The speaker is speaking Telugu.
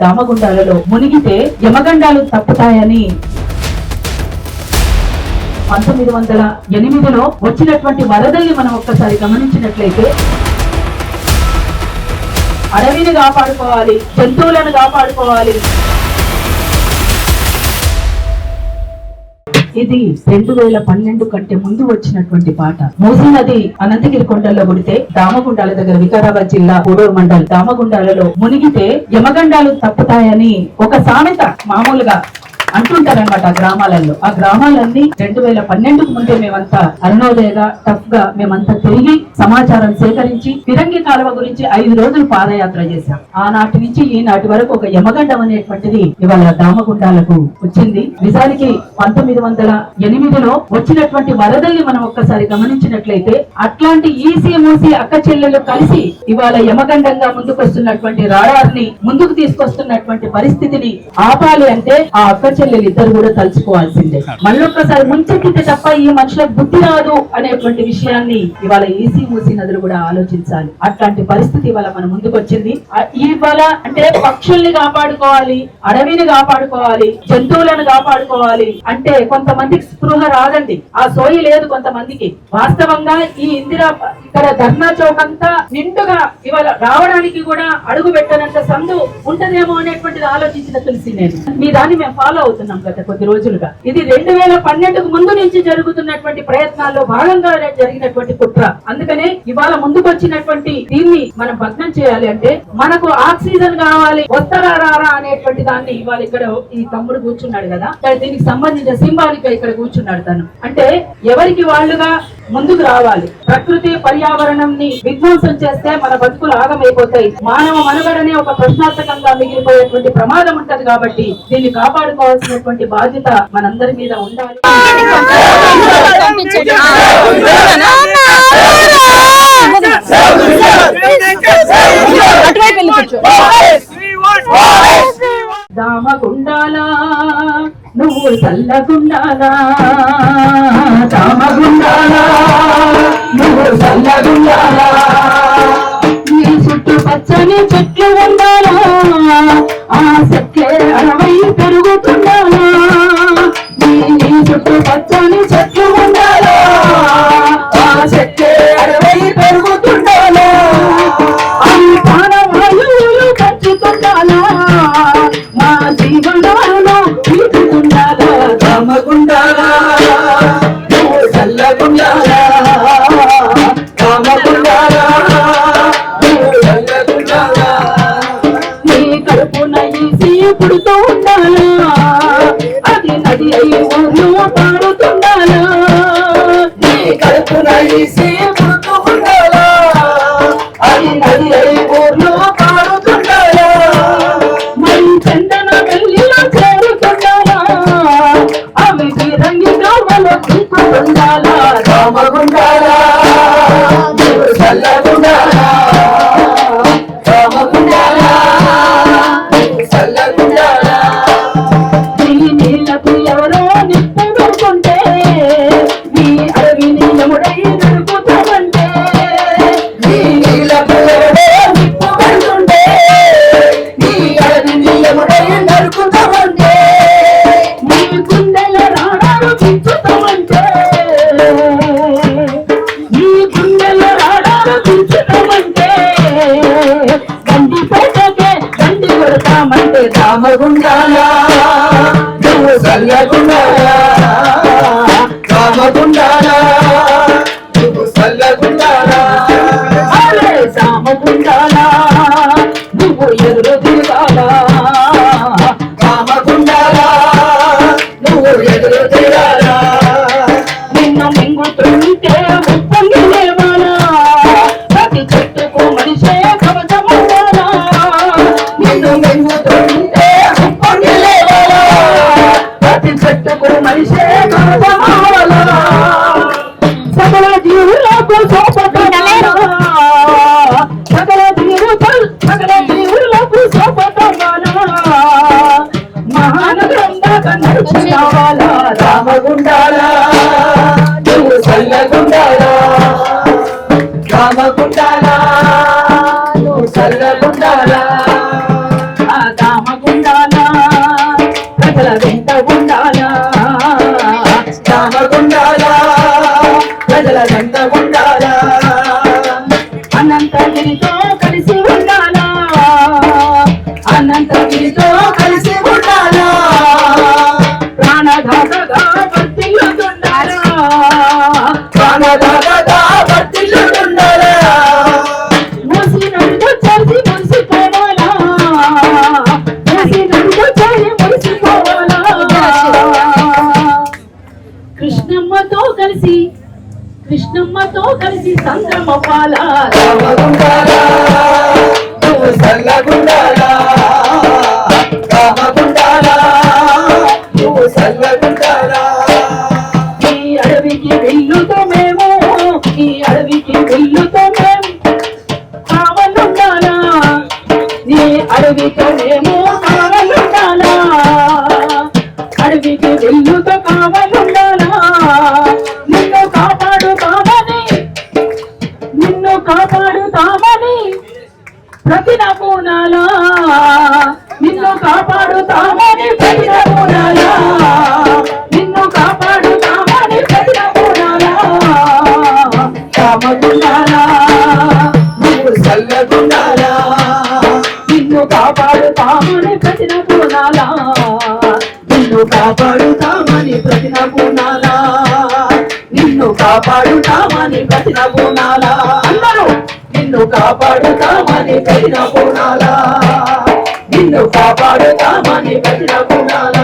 దామగుండాలలో మునిగితే యమగండాలు తప్పుతాయని. పంతొమ్మిది వందల ఎనిమిదిలో వచ్చినటువంటి వరదల్ని మనం ఒక్కసారి గమనించినట్లయితే అడవిని కాపాడుకోవాలి జంతువులను కాపాడుకోవాలి. ఇది రెండు వేల పన్నెండు కంటే ముందు వచ్చినటువంటి పాట. మూసీ నది అనంతగిరి కొండల్లో కొడితే దామగుండాల దగ్గర వికారాబాద్ జిల్లా పూడూరు మండల్ దామగుండాలలో మునిగితే యమగండాలు తప్పుతాయని ఒక సామెత మామూలుగా అంటుంటారనమాట ఆ గ్రామాలలో ఆ గ్రామాలన్నీ రెండు వేల పన్నెండుకు ముందే మేమంతా అరుణోదయగా టఫ్గా మేమంతా తిరిగి సమాచారం సేకరించి ఫిరంగి కాలువ గురించి ఐదు రోజులు పాదయాత్ర చేశాం. ఆనాటి నుంచి ఈనాటి వరకు ఒక యమగండం అనేటువంటిది ఇవాళ దామగుండాలకు వచ్చింది. నిజానికి పంతొమ్మిది వందల ఎనిమిదిలో వచ్చినటువంటి వరదల్ని మనం ఒక్కసారి గమనించినట్లయితే అట్లాంటి ఈసీ అక్క చెల్లెలు కలిసి ఇవాళ యమగండంగా ముందుకొస్తున్నటువంటి రాడార్ని ముందుకు తీసుకొస్తున్నటువంటి పరిస్థితిని ఆపాలి అంటే ఆ అక్క చెల్లెలు ఇద్దరు కూడా తలుచుకోవాల్సిందే. మళ్ళొక్కసారి ముంచెక్కితే తప్ప ఈ మనుషులకు బుద్ధి రాదు అనేటువంటి విషయాన్ని ఇవాళ ఈసీ మూసి నదులు కూడా ఆలోచించాలి. అట్లాంటి పరిస్థితి ఇవాళ మన ముందుకు వచ్చింది ఇవాళ అంటే పక్షుల్ని కాపాడుకోవాలి అడవిని కాపాడుకోవాలి జంతువులను కాపాడుకోవాలి అంటే కొంతమందికి స్పృహ రాదండి. ఆ సోయి లేదు కొంతమందికి. వాస్తవంగా ఈ ఇందిరా ఇక్కడ ధర్నా చౌక్ అంతా నిండుగా ఇవాళ రావడానికి కూడా అడుగు పెట్టనంత సందు ఉంటదేమో అనేటువంటిది ఆలోచించిన తెలిసి నేను. మీ దాన్ని మేము ఫాలో అవుతున్నాం గత కొద్ది రోజులుగా. ఇది రెండు వేల పన్నెండుకు ముందు నుంచి జరుగుతున్నటువంటి ప్రయత్నాల్లో భాగంగా జరిగినటువంటి కుట్ర. అందుకనే ఇవాళ ముందుకు వచ్చినటువంటి దీన్ని మనం భగ్నం చేయాలి అంటే మనకు ఆక్సిజన్ కావాలి వస్తారా రారా అనేటువంటి దాన్ని ఇవాళ ఇక్కడ ఈ తమ్ముడు కూర్చున్నాడు కదా. దీనికి సంబంధించిన సింబాలిక్ ఇక్కడ కూర్చున్నాడు తను. అంటే ఎవరికి వాళ్ళుగా ముందుకు రావాలి. ప్రకృతి పర్యావరణం ని విధ్వంసం చేస్తే మన బతుకులు ఆగమైపోతాయి. మానవ మనుగడనే ఒక ప్రశ్నార్థకంగా మిగిలిపోయేటువంటి ప్రమాదం ఉంటది కాబట్టి దీన్ని కాపాడుకోవాల్సినటువంటి బాధ్యత మనందరి మీద ఉండాలి. చల్లగుండాలా? దామగుండాలా నువ్వు చల్లగుండాలా? నీ చుట్టూ పచ్చని చెట్లు ఉండాలా? ఆ చెట్లే అరవై పెరుగుతుండాలా? నీ నీ చుట్టూ పచ్చని చెట్లు రామగుండాలా నువ్వు చల్లగుండాలా రామగుండాలా చల్లగుండాలా నీ కడుపున ఈసి పుడుతూ ఉండాలా? అది నది అయి ఊర్లో పాడుతుండాలా? నీ కడుపున ఈసి పుడుతూ రామగుండాలా నువ్వు చల్లగుండాలా రామగుండాలా నువ్వు చల్లగుండాలా అరే రామగుండాలా నువ్వు ఎదురు తిరగాలా రామగుండాలా నువ్వు ఎదురు తిరగాలా నడుచుకోవాలా రామగుండాలా? నువ్వు చల్లగుండాలా? రామగుండాలా? నువ్వు చల్లగుండాలా? ఆ రామ ఉండాలా? రామగుండాలా? ప్రజల గంట గుండాలా అనంతగిరితో కలిసి ఉండాలా? అనంతగిరితో కృష్ణమ్మతో కలిసి ఈ అడవికి వెల్లుతో మేము ఈ అడవికి వెల్లుతో మేము కావాలండాలా? నీ అడవితో మేము కావాలండాలా? అడవికి వెల్లుతో కావాలండాలా? కాపాడుతామని ప్రతి నమూనాలా నిన్ను కాపాడుతామని ప్రతి నమూనాలా కామగుండాలా నువ్వు సల్లగుండాలా నిన్ను కాపాడుతామని ప్రతి నమూనాలా నిన్ను కాపాడుతామని ప్రతి నమూనాలా నిన్ను కాపాడుతామని ప్రతి నమూనాలా అందరూ నిన్ను కాపాడుతామని ప్రతి నమూనాలా నిన్ను కాపాడుతామని పెట్టిన నమూనాలా